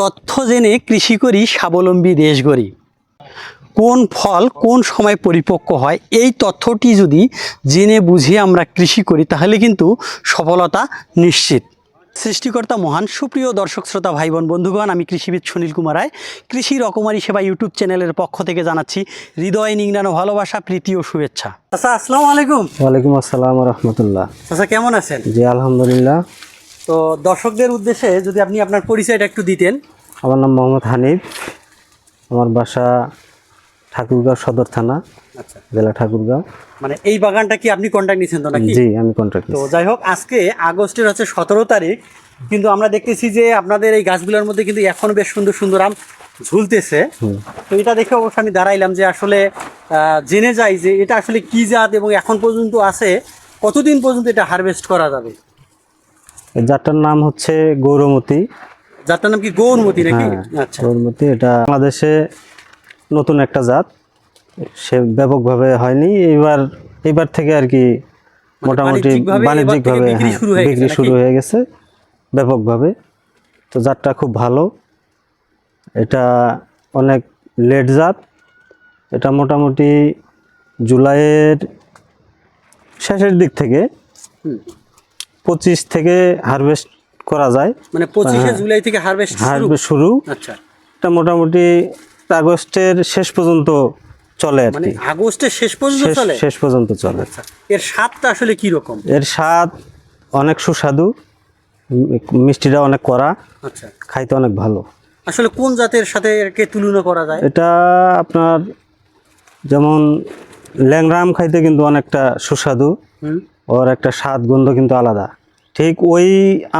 তথ্য জেনে কৃষি করি স্বাবলম্বী দেশ গড়ি। কোন ফল কোন সময় পরিপক্ক হয় এই তথ্যটি যদি জেনে বুঝে আমরা কৃষি করি তাহলে কিন্তু সফলতা নিশ্চিত। সৃষ্টিকর্তা মহান সুপ্রিয় দর্শক শ্রোতা ভাই বোন বন্ধুগণ আমি কৃষিবিদ সুনীল কুমার রায়। কৃষি রকমারি সেবা ইউটিউব চ্যানেলের পক্ষ থেকে জানাচ্ছি হৃদয় নিংড়ানো ভালোবাসা প্রীতি ও শুভেচ্ছা। আচ্ছা আসসালামু আলাইকুম। ওয়ালাইকুম আসসালাম রহমতুল্লাহ। আচ্ছা কেমন আছেন? জি আলহামদুলিল্লাহ। তো দর্শকদের উদ্দেশ্যে যদি আপনি আপনার পরিচয়টা একটু দিতেন। আমার নাম মোহাম্মদ হানিফ। আমার বাসা ঠাকুরগাঁও সদর থানা আচ্ছা। জেলা ঠাকুরগাঁও। মানে এই বাগানটা কি আপনি কন্ট্যাক্ট নিয়েছেন তো নাকি? জি আমি কন্ট্রাক্ট তো যাই হোক আজকে আগস্টের হচ্ছে সতেরো তারিখ কিন্তু আমরা দেখতেছি যে আপনাদের এই গাছগুলোর মধ্যে কিন্তু এখনও বেশ সুন্দর সুন্দর আম ঝুলতেছে। তো এটা দেখে অবশ্য আমি দাঁড়াইলাম যে আসলে জেনে যাই যে এটা আসলে কি জাত এবং এখন পর্যন্ত আছে কতদিন পর্যন্ত এটা হারভেস্ট করা যাবে? জাতটার নাম হচ্ছে গৌরমতি। জাতটার নাম কি গৌরমতি নাকি? হ্যাঁ আচ্ছা। গৌরমতি এটা বাংলাদেশে নতুন একটা জাত। সে ব্যাপকভাবে হয়নি এবার এইবার থেকে আর কি মোটামুটি মানে বাণিজ্যিকভাবে এবার থেকে বাণিজ্যিকভাবে বিক্রি হ্যাঁ, শুরু হয়ে গেছে? ব্যাপকভাবে। তো জাতটা খুব ভালো। এটা অনেক লেট জাত। এটা মোটামুটি জুলাইয়ের শেষের দিক থেকে। পঁচিশ থেকে হারভেস্ট করা যায়। মানে পঁচিশে জুলাই থেকে হারভেস্ট হারভেস্ট শুরু। আচ্ছা। এটা মোটামুটি আগস্টের শেষ পর্যন্ত চলে আর মানে কি। আগস্টের শেষ পর্যন্ত চলে? শেষ পর্যন্ত চলে। আচ্ছা। এর স্বাদটা আসলে কি রকম এর স্বাদ অনেক সুস্বাদু। মিষ্টিটা অনেক কড়া। আচ্ছা। খাইতে অনেক ভালো। আসলে কোন জাতের সাথে একে তুলনা করা যায়? এটা আপনার যেমন ল্যাংরাম খাইতে কিন্তু অনেকটা সুস্বাদু। হুম। ওর একটা স্বাদ গন্ধ কিন্তু আলাদা। ঠিক ওই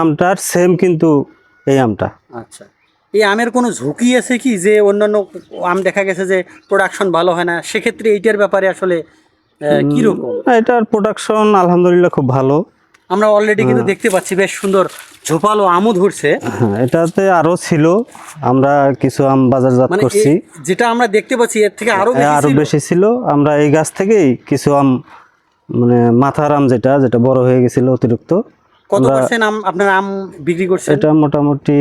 আমটার সেম কিন্তু এই আমটা। আচ্ছা। এই আমের কোনো ঝুঁকি আছে কি? যে অন্যান্য আম দেখা গেছে যে প্রোডাকশন ভালো হয় না সেক্ষেত্রে এইটার ব্যাপারে আসলে কীরকম এটার প্রোডাকশন আলহামদুলিল্লাহ খুব ভালো। আমরা অলরেডি কিন্তু দেখতে পাচ্ছি বেশ সুন্দর ঝোপালো আমও ধরছে। হ্যাঁ এটাতে আরও ছিল। আমরা কিছু আম বাজারজাত মানে করছি। যেটা আমরা দেখতে পাচ্ছি এর থেকে আরও বেশি আরও বেশি ছিল। আমরা এই গাছ থেকেই কিছু আম মানে মাথার আম যেটা যেটা বড় হয়ে গেছিল অতিরিক্ত। কত পার্সেন্ট আম আপনার আম বিক্রি করছেন? এটা মোটামুটি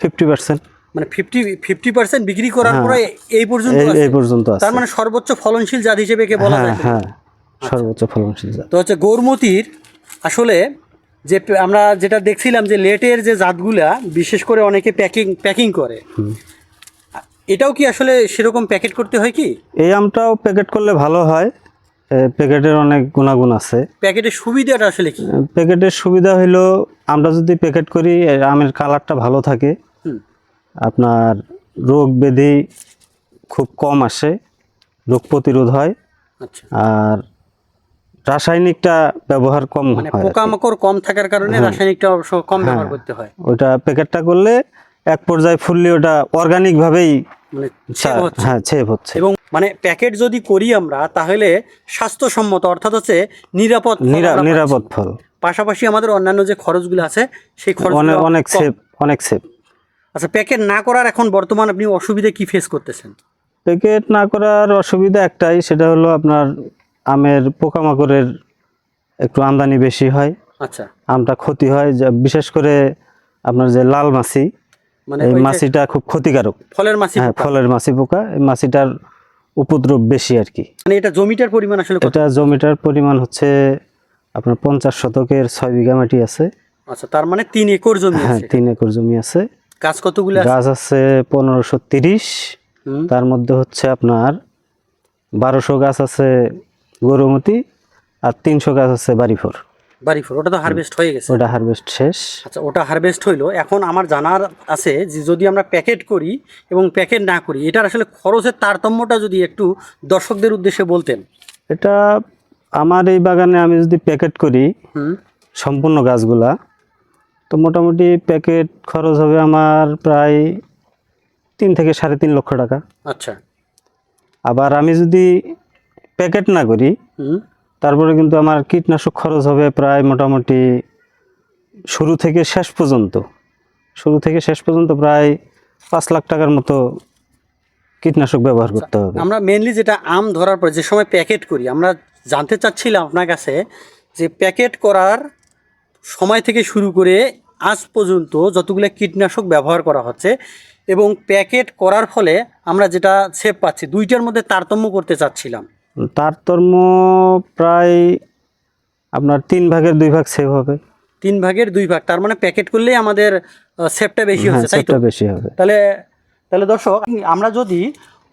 ফিফটি পার্সেন্ট মানে ফিফটি ফিফটি পার্সেন্ট বিক্রি করার পরে এই পর্যন্ত এই পর্যন্ত আছে। তার মানে সর্বোচ্চ ফলনশীল জাত হিসেবে কে বলা হ্যাঁ যায়। হ্যাঁ। সর্বোচ্চ ফলনশীল জাত। তো হচ্ছে গৌরমতির আসলে যে আমরা যেটা দেখছিলাম যে লেটের যে জাতগুলা বিশেষ করে অনেকে প্যাকিং প্যাকিং করে এটাও কি আসলে সেরকম প্যাকেট করতে হয় কি? এই আমটাও প্যাকেট করলে ভালো হয়। প্যাকেটের অনেক গুণাগুণ আছে। প্যাকেটের সুবিধাটা আসলে কি? প্যাকেটের সুবিধা হইল আমরা যদি প্যাকেট করি আমের কালারটা ভালো থাকে। আপনার রোগ ব্যাধি খুব কম আসে রোগ প্রতিরোধ হয়। আচ্ছা। আর রাসায়নিকটা ব্যবহার কম মানে হয় পোকামাকড় কম থাকার কারণে রাসায়নিকটা অবশ্য কম ব্যবহার করতে হয়। ওটা প্যাকেটটা করলে এক পর্যায়ে ফুললে ওটা অর্গানিক ভাবেই মানে। হ্যাঁ ছেপ হচ্ছে। এবং মানে প্যাকেট যদি করি আমরা তাহলে স্বাস্থ্যসম্মত অর্থাৎ হচ্ছে নিরাপদ নিরা- নিরাপদ ফল। পাশাপাশি আমাদের অন্যান্য যে খরচগুলো আছে সেই খরচ অনেক অনেক সেফ অনেক সেফ আচ্ছা প্যাকেট না করার এখন বর্তমান আপনি অসুবিধা কি ফেস করতেছেন? প্যাকেট না করার অসুবিধা একটাই সেটা হলো আপনার আমের পোকামাকড়ের একটু আমদানি বেশি হয়। আচ্ছা। আমটা ক্ষতি হয় বিশেষ করে আপনার যে লাল মাছি মানে এই মাছিটা খুব ক্ষতিকারক। ফলের মাছি হ্যাঁ ফলের মাছি পোকা। এই মাছিটার উপদ্রব বেশি আর কি। মানে এটা জমিটার পরিমাণ আসলে এটা জমিটার পরিমাণ হচ্ছে আপনার পঞ্চাশ শতকের ছয় বিঘা মাটি আছে। আচ্ছা তার মানে তিন একর জমি হ্যাঁ তিন একর জমি আছে। গাছ কতগুলো গাছ আছে পনেরোশো তিরিশ। তার মধ্যে হচ্ছে আপনার বারোশো গাছ আছে গরুমতি আর তিনশো গাছ আছে বাড়িফোর বাড়ি ফোর ওটা তো হারভেস্ট হয়ে গেছে। ওটা হারভেস্ট শেষ। আচ্ছা ওটা হারভেস্ট হইল। এখন আমার জানার আছে যে যদি আমরা প্যাকেট করি এবং প্যাকেট না করি এটার আসলে খরচের তারতম্যটা যদি একটু দর্শকদের উদ্দেশ্যে বলতেন। এটা আমার এই বাগানে আমি যদি প্যাকেট করি সম্পূর্ণ গাছগুলা তো মোটামুটি প্যাকেট খরচ হবে আমার প্রায় তিন থেকে সাড়ে তিন লক্ষ টাকা। আচ্ছা। আবার আমি যদি প্যাকেট না করি তারপরে কিন্তু আমার কীটনাশক খরচ হবে প্রায় মোটামুটি শুরু থেকে শেষ পর্যন্ত, শুরু থেকে শেষ পর্যন্ত প্রায় পাঁচ লাখ টাকার মতো কীটনাশক ব্যবহার করতে হবে। আমরা মেনলি যেটা আম ধরার পর যে সময় প্যাকেট করি, আমরা জানতে চাচ্ছিলাম আপনার কাছে যে প্যাকেট করার সময় থেকে শুরু করে আজ পর্যন্ত যতগুলো কীটনাশক ব্যবহার করা হচ্ছে এবং প্যাকেট করার ফলে আমরা যেটা সেভ পাচ্ছি, দুইটার মধ্যে তারতম্য করতে চাচ্ছিলাম। তারতম্য প্রায় আপনার তিন ভাগের দুই ভাগ সেভ হবে। তিন ভাগের দুই ভাগ তার মানে প্যাকেট করলেই আমাদের সেভটা বেশি হ্যাঁ হচ্ছে সেভটা বেশি হবে। তাহলে তাহলে দর্শক আমরা যদি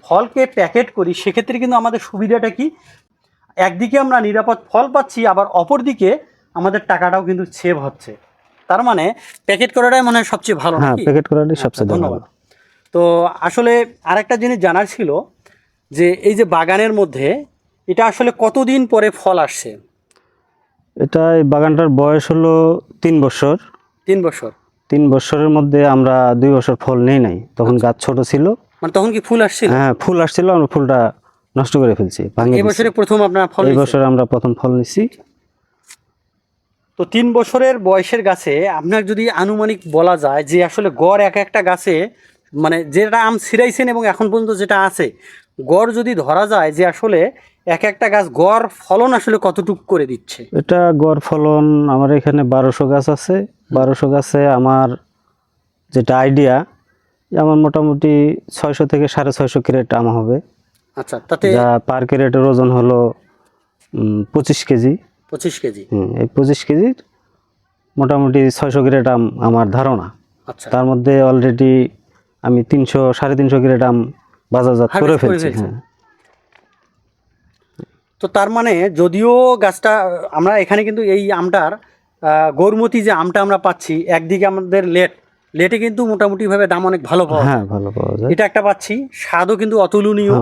ফলকে প্যাকেট করি সেক্ষেত্রে কিন্তু আমাদের সুবিধাটা কি? একদিকে আমরা নিরাপদ ফল পাচ্ছি আবার অপরদিকে আমাদের টাকাটাও কিন্তু সেভ হচ্ছে। তার মানে প্যাকেট করাটাই মনে হয় সবচেয়ে ভালো হ্যাঁ প্যাকেট করাটাই সবচেয়ে ভালো। ধন্যবাদ। তো আসলে আরেকটা জিনিস জানার ছিল যে এই যে বাগানের মধ্যে এটা আসলে কতদিন পরে ফল আসছে? এটা এই বাগানটার বয়স হলো তিন বছর। তিন বছর। তিন বছরের মধ্যে আমরা দুই বছর ফল নেই নাই। তখন গাছ ছোট ছিল। মানে তখন কি ফুল আসছিল? হ্যাঁ ফুল আসছিল আমরা ফুলটা নষ্ট করে ফেলছি এই বছরে প্রথম আপনার ফল এই? বছর আমরা প্রথম ফল নিছি। তো তিন বছরের বয়সের গাছে আপনার যদি আনুমানিক বলা যায় যে আসলে গড় এক একটা গাছে মানে যেটা আম ছিঁড়াইছেন এবং এখন পর্যন্ত যেটা আছে গড় যদি ধরা যায় যে আসলে এক একটা গাছ গড় ফলন আসলে কতটুক করে দিচ্ছে? এটা গড় ফলন আমার এখানে বারোশো গাছ আছে। বারোশো গাছে আমার যেটা আইডিয়া আমার মোটামুটি ছয়শো থেকে সাড়ে ছয়শো ক্যারেট আম হবে। আচ্ছা তাতে যা পার ক্যারেটের ওজন হলো পঁচিশ কেজি। পঁচিশ কেজি। হুম, এই পঁচিশ কেজির মোটামুটি ছয়শো গ্রেড আম আমার ধারণা। আচ্ছা। তার মধ্যে অলরেডি আমি তিনশো সাড়ে তিনশো গ্রেড আম বাজারজাত করে ফেলছি হ্যাঁ তো তার মানে যদিও গাছটা আমরা এখানে কিন্তু এই আমটার আহ, গৌরমতি যে আমটা আমরা পাচ্ছি একদিকে আমাদের লেট লেটে কিন্তু মোটামুটিভাবে দাম অনেক ভালো পাওয়া। হ্যাঁ ভালো পাওয়া যায় এটা একটা পাচ্ছি স্বাদও কিন্তু হ্যাঁ, অতুলনীয়।